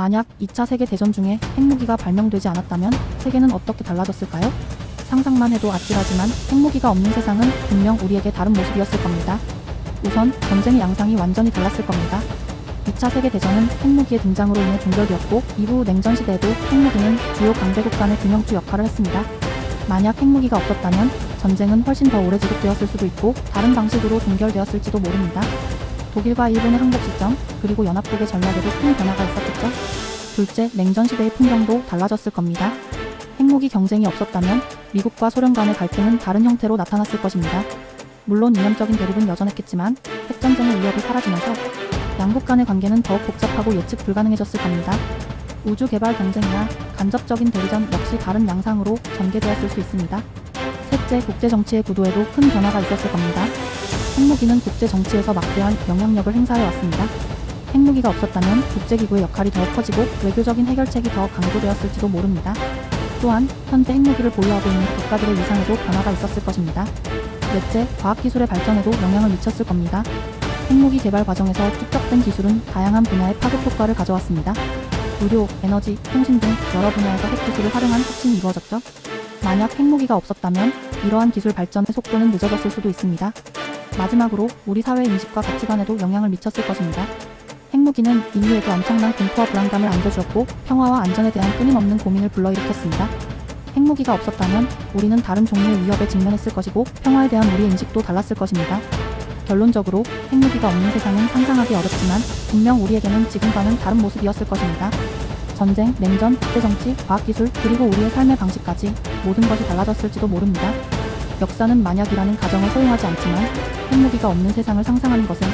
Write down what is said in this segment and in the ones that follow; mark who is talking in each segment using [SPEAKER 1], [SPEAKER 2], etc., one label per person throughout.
[SPEAKER 1] 만약 2차 세계대전 중에 핵무기가 발명되지 않았다면 세계는 어떻게 달라졌을까요? 상상만 해도 아찔하지만 핵무기가 없는 세상은 분명 우리에게 다른 모습이었을 겁니다. 우선 전쟁의 양상이 완전히 달랐을 겁니다. 2차 세계대전은 핵무기의 등장으로 인해 종결되었고 이후 냉전 시대에도 핵무기는 주요 강대국 간의 균형주 역할을 했습니다. 만약 핵무기가 없었다면 전쟁은 훨씬 더 오래 지속되었을 수도 있고 다른 방식으로 종결되었을지도 모릅니다. 독일과 일본의 항복 시점 그리고 연합국의 전략에도 큰 변화가 있었겠죠. 둘째, 냉전 시대의 풍경도 달라졌을 겁니다. 핵무기 경쟁이 없었다면 미국과 소련 간의 갈등은 다른 형태로 나타났을 것입니다. 물론 이념적인 대립은 여전했겠지만 핵전쟁의 위협이 사라지면서 양국 간의 관계는 더욱 복잡하고 예측 불가능해졌을 겁니다. 우주 개발 경쟁이나 간접적인 대리전 역시 다른 양상으로 전개되었을 수 있습니다. 셋째, 국제 정치의 구도에도 큰 변화가 있었을 겁니다. 핵무기는 국제 정치에서 막대한 영향력을 행사해 왔습니다. 핵무기가 없었다면 국제기구의 역할이 더욱 커지고 외교적인 해결책이 더 강조되었을지도 모릅니다. 또한 현재 핵무기를 보유하고 있는 국가들의 위상에도 변화가 있었을 것입니다. 넷째, 과학기술의 발전에도 영향을 미쳤을 겁니다. 핵무기 개발 과정에서 축적된 기술은 다양한 분야의 파급 효과를 가져왔습니다. 의료, 에너지, 통신 등 여러 분야에서 핵기술을 활용한 혁신이 이루어졌죠. 만약 핵무기가 없었다면 이러한 기술 발전의 속도는 늦어졌을 수도 있습니다. 마지막으로 우리 사회의 인식과 가치관에도 영향을 미쳤을 것입니다. 핵무기는 인류에게 엄청난 공포와 불안감을 안겨주었고 평화와 안전에 대한 끊임없는 고민을 불러일으켰습니다. 핵무기가 없었다면 우리는 다른 종류의 위협에 직면했을 것이고 평화에 대한 우리의 인식도 달랐을 것입니다. 결론적으로 핵무기가 없는 세상은 상상하기 어렵지만 분명 우리에게는 지금과는 다른 모습이었을 것입니다. 전쟁, 냉전, 국제정치, 과학기술, 그리고 우리의 삶의 방식까지 모든 것이 달라졌을지도 모릅니다. 역사는 만약이라는 가정을 허용하지 않지만 핵무기가 없는 세상을 상상하는 것은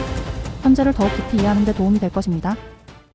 [SPEAKER 1] 현재를 더욱 깊이 이해하는 데 도움이 될 것입니다.